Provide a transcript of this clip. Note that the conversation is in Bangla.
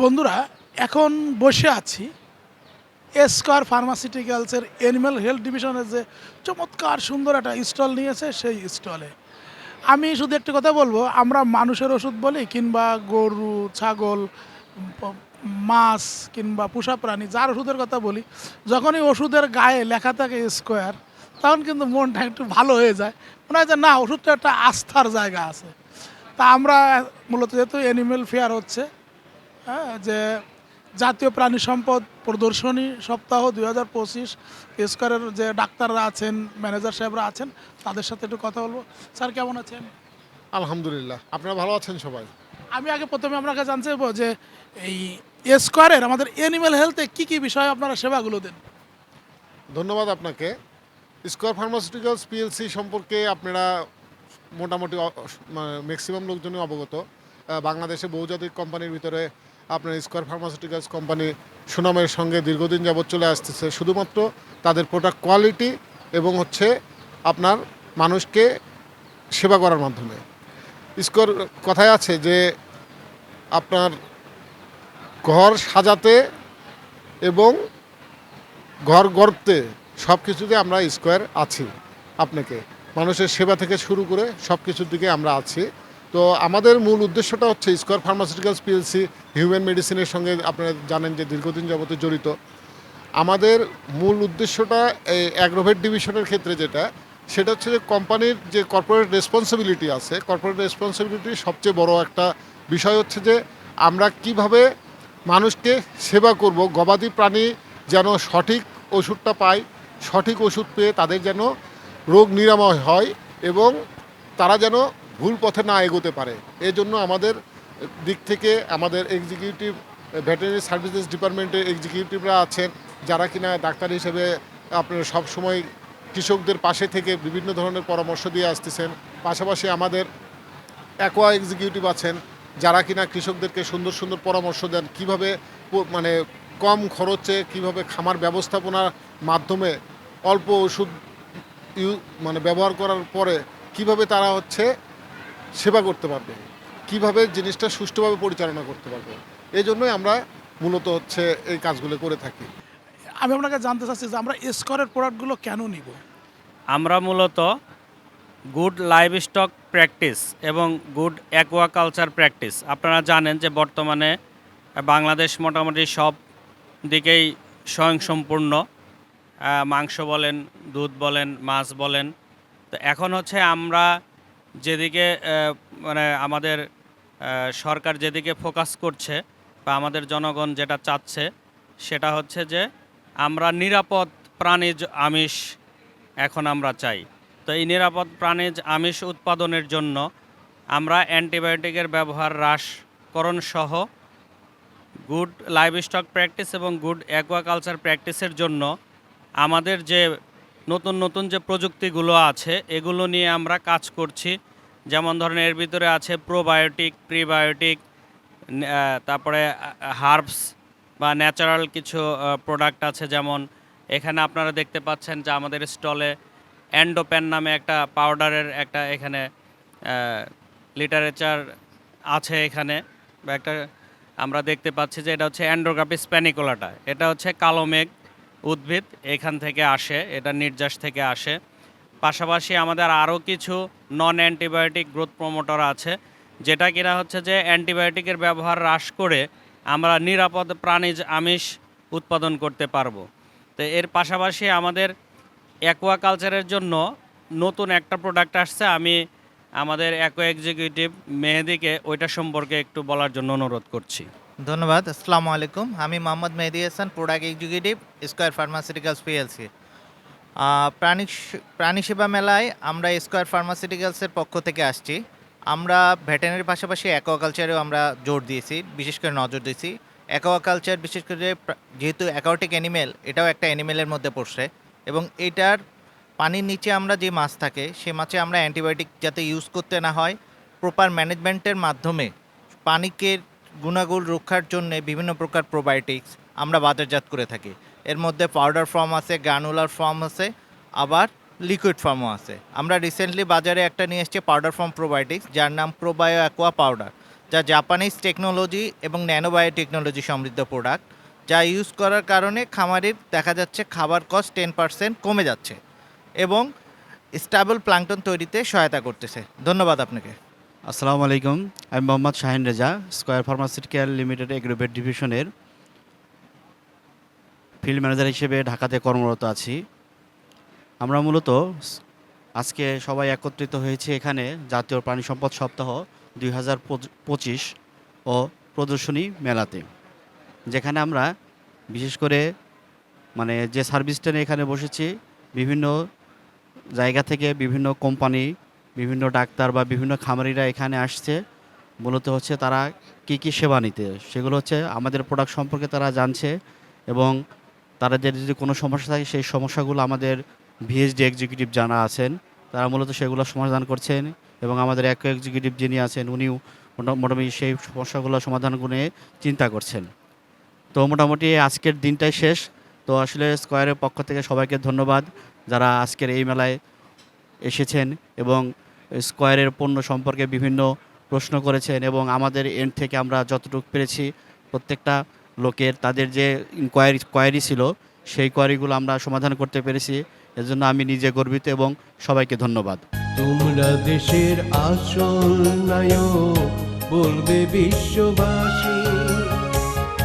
বন্ধুরা, এখন বসে আছি এসকর ফার্মাসিউটিক্যালসের অ্যানিম্যাল হেলথ ডিভিশনের যে চমৎকার সুন্দর একটা স্টল নিয়েছে, সেই স্টলে আমি শুধু একটা কথা বলব, আমরা মানুষের ওষুধ বলি, কিংবা গরু, ছাগল, মাছ, কিংবা পোষা প্রাণী, যার ওষুধের কথা বলি, যখনই ওষুধের গায়ে লেখা থাকে স্কোয়ার তখন কিন্তু মনটা একটু ভালো হয়ে যায়। মনে হয় যে, না, ওষুধটা একটা আস্থার জায়গা আছে। তা আমরা মূলত যেহেতু অ্যানিমেল ফেয়ার হচ্ছে যে জাতীয় প্রাণী সম্পদ প্রদর্শনী সপ্তাহ দুই হাজার পঁচিশ স্কোয়ারের যে ডাক্তাররা আছেন ম্যানেজার সাহেবরা আছেন তাদের সাথে একটু কথা বলব। স্যার কেমন আছেন? আলহামদুলিল্লাহ। আপনারা ভালো আছেন সবাই? আমি আগে প্রথমে আপনাকে জানতে চাইব যে এই স্কোয়ারের আমাদের অ্যানিমেল হেলথে কি কি বিষয়ে আপনারা সেবাগুলো দেন? ধন্যবাদ আপনাকে। স্কোয়ার ফার্মাসিউটিক্যালস পিএলসি সম্পর্কে আপনারা মোটামুটি মানে ম্যাক্সিমাম লোকজনই অবগত। বাংলাদেশে বহুজাতিক কোম্পানির ভিতরে আপনার স্কোয়ার ফার্মাসিউটিক্যালস কোম্পানি সুনামের সঙ্গে দীর্ঘদিন যাবৎ চলে আসতেছে। শুধুমাত্র তাদের প্রোডাক্ট কোয়ালিটি এবং হচ্ছে আপনার মানুষকে সেবা করার মাধ্যমে। স্কোয়ার কথায় আছে যে, আপনার ঘর সাজাতে এবং ঘর গড়তে সব কিছুতে আমরা স্কোয়ার আছি আপনাকে। মানুষের সেবা থেকে শুরু করে সব কিছুর দিকে আমরা আছি। তো আমাদের মূল উদ্দেশ্যটা হচ্ছে স্কোয়ার ফার্মাসিউটিক্যালস পিএলসি হিউম্যান মেডিসিনের সঙ্গে আপনারা জানেন যে দীর্ঘদিন যাবতে জড়িত। আমাদের মূল উদ্দেশ্যটা এই অ্যাগ্রোভেট ডিভিশনের ক্ষেত্রে যেটা, সেটা হচ্ছে যে কোম্পানির যে কর্পোরেট রেসপন্সিবিলিটি আছে কর্পোরেট রেসপন্সিবিলিটির সবচেয়ে বড় একটা বিষয় হচ্ছে যে আমরা কীভাবে মানুষকে সেবা করব, গবাদি প্রাণী যেন সঠিক ওষুধটা পায়, সঠিক ওষুধ পেয়ে তাদের যেন রোগ নিরাময় হয় এবং তারা যেন ভুল পথে না এগোতে পারে। এজন্য আমাদের দিক থেকে আমাদের এক্সিকিউটিভ ভেটেরিনারি সার্ভিসেস ডিপার্টমেন্টের এক্সিকিউটিভরা আছেন, যারা কিনা ডাক্তার হিসেবে আপনার সব সময় কৃষকদের পাশে থেকে বিভিন্ন ধরনের পরামর্শ দিয়ে আসতেছেন। পাশাপাশি আমাদের অ্যাকোয়া এক্সিকিউটিভ আছেন, যারা কিনা কৃষকদেরকে সুন্দর সুন্দর পরামর্শ দেন, কীভাবে মানে কম খরচে কীভাবে খামার ব্যবস্থাপনার মাধ্যমে অল্প ওষুধ ইউ মানে ব্যবহার করার পরে কীভাবে তারা হচ্ছে সেবা করতে পারবে কীভাবে জিনিসটা সুষ্ঠুভাবে পরিচালনা করতে পারবে এই জন্যই আমরা মূলত হচ্ছে এই কাজগুলো করে থাকি। আমি আপনাকে জানতে চাচ্ছি যে আমরা স্কোয়ারের প্রোডাক্টগুলো কেন নিব? আমরা মূলত গুড লাইভ স্টক প্র্যাকটিস এবং গুড অ্যাকোয়াকালচার প্র্যাকটিস আপনারা জানেন যে বর্তমানে বাংলাদেশ মোটামুটি সব দিকেই স্বয়ংসম্পূর্ণ। মাংস বলেন দুধ বলেন মাছ বলেন। তো এখন হচ্ছে আমরা যেদিকে মানে আমাদের সরকার যেদিকে ফোকাস করছে বা আমাদের জনগণ যেটা চাচ্ছে, সেটা হচ্ছে যে আমরা নিরাপদ প্রাণীজ আমিষ এখন আমরা চাই। তো এই নিরাপদ প্রাণীজ আমিষ উৎপাদনের জন্য আমরা অ্যান্টিবায়োটিকের ব্যবহার হ্রাসকরণ সহ গুড লাইভ স্টক প্র্যাকটিস এবং গুড অ্যাকোয়াকালচার প্র্যাকটিসের জন্য আমাদের যে নতুন নতুন যে প্রযুক্তিগুলো আছে, এগুলো নিয়ে আমরা কাজ করছি। যেমন ধরেন, এর ভিতরে আছে প্রোবায়োটিক প্রিবায়োটিক তারপরে হার্বস বা ন্যাচারাল কিছু প্রোডাক্ট আছে। যেমন এখানে আপনারা দেখতে পাচ্ছেন যে আমাদের স্টলে অ্যান্ডোপ্যান নামে একটা পাউডারের একটা এখানে লিটারেচার আছে এখানে। বা একটা আমরা দেখতে পাচ্ছি যে এটা হচ্ছে অ্যান্ড্রোগ্রাফি স্প্যানিকোলাটা এটা হচ্ছে কালো মেঘ। উদ্ভিদ এখান থেকে আসে, এটা নির্যাস থেকে আসে। পাশাপাশি আমাদের আরও কিছু নন অ্যান্টিবায়োটিক গ্রোথ প্রমোটর আছে, যেটা কিনা হচ্ছে যে অ্যান্টিবায়োটিকের ব্যবহার হ্রাস করে আমরা নিরাপদ প্রাণীজ আমিষ উৎপাদন করতে পারব। তো এর পাশাপাশি আমাদের অ্যাকোয়াকালচারের জন্য নতুন একটা প্রোডাক্ট আসছে, আমি আমাদের অ্যাকোয়া এক্সিকিউটিভ মেহেদিকে ওইটা সম্পর্কে একটু বলার জন্য অনুরোধ করছি। ধন্যবাদ, আসসালামু আলাইকুম। আমি Mohammad Mehedi Hasan, product executive, square pharmaceuticals PLC. প্রাণী প্রাণী সেবা মেলায় আমরা স্কোয়ার ফার্মাসিউটিক্যালসের পক্ষ থেকে আসছি। আমরা ভেটেনারির পাশাপাশি অ্যাকোয়াকালচারেও আমরা জোর দিয়েছি, বিশেষ করে নজর দিয়েছি। অ্যাকোয়াকালচার, বিশেষ করে যেহেতু অ্যাকোয়াটিক অ্যানিমেল, এটাও একটা অ্যানিমেলের মধ্যে পড়ছে। এবং এটার পানির নিচে আমরা যে মাছ থাকে, সে মাছে আমরা অ্যান্টিবায়োটিক যাতে ইউজ করতে না হয়, প্রপার ম্যানেজমেন্টের মাধ্যমে পানিকে গুণাগুণ রক্ষার জন্য বিভিন্ন প্রকার প্রোবায়োটিক্স আমরা বাজারজাত করে থাকি। এর মধ্যে পাউডার ফর্ম আছে গ্রানুলার ফর্ম আছে, আবার লিকুইড ফর্মও আছে। আমরা রিসেন্টলি বাজারে একটা নিয়ে এসেছি পাউডার ফর্ম প্রোবায়োটিক্স যার নাম প্রোবায়ো অ্যাকোয়া পাউডার যা জাপানিজ টেকনোলজি এবং ন্যানোবায়ো টেকনোলজি সমৃদ্ধ প্রোডাক্ট যা ইউজ করার কারণে খামারের দেখা যাচ্ছে খাবার কস্ট টেন পার্সেন্ট কমে যাচ্ছে এবং স্টাবল প্লাঙ্কটন তৈরিতে সহায়তা করতেছে। ধন্যবাদ আপনাকে। আসসালামু আলাইকুম, আমি Mohammad Shahin Reza, Square pharmaceutical limited agrovet ডিভিশনের ফিল্ড ম্যানেজার হিসেবে ঢাকাতে কর্মরত আছি। আমরা মূলত আজকে সবাই একত্রিত হয়েছে এখানে জাতীয় প্রাণী সম্পদ সপ্তাহ দুই হাজার পঁচিশ ও প্রদর্শনী মেলাতে, যেখানে আমরা বিশেষ করে মানে যে সার্ভিস ট্রেনে এখানে বসেছি, বিভিন্ন জায়গা থেকে বিভিন্ন কোম্পানি বিভিন্ন ডাক্তার বা বিভিন্ন খামারিরা এখানে আসছে। মূলত হচ্ছে তারা কি কি সেবা নিতে। সেগুলো হচ্ছে আমাদের প্রোডাক্ট সম্পর্কে তারা জানছে এবং তাদের যদি কোনো সমস্যা থাকে সেই সমস্যাগুলো আমাদের ভিএসডি এক্সিকিউটিভ জানা আছেন। তারা মূলত সেগুলো সমাধান করছেন এবং আমাদের এক এক্সিকিউটিভ যিনি আছেন উনিও মোটা- মোটামুটি সেই সমস্যাগুলো সমাধান করে চিন্তা করছেন। তো মোটামুটি আজকের দিনটাই শেষ। তো আসলে স্কোয়ারের পক্ষ থেকে সবাইকে ধন্যবাদ যারা আজকের এই মেলায় এসেছেন এবং স্কোয়ারের পণ্য সম্পর্কে বিভিন্ন প্রশ্ন করেছেন এবং আমাদের এন্ড থেকে আমরা যতটুকু পেরেছি, প্রত্যেকটা লোকের তাদের যে ইনকোয়ারি কোয়ারি ছিল, সেই কোয়ারিগুলো আমরা সমাধান করতে পেরেছি। এজন্য আমি নিজে গর্বিত এবং সবাইকে ধন্যবাদ। তোমরা দেশের আসল নায়ক, বলবে বিশ্ববাসী।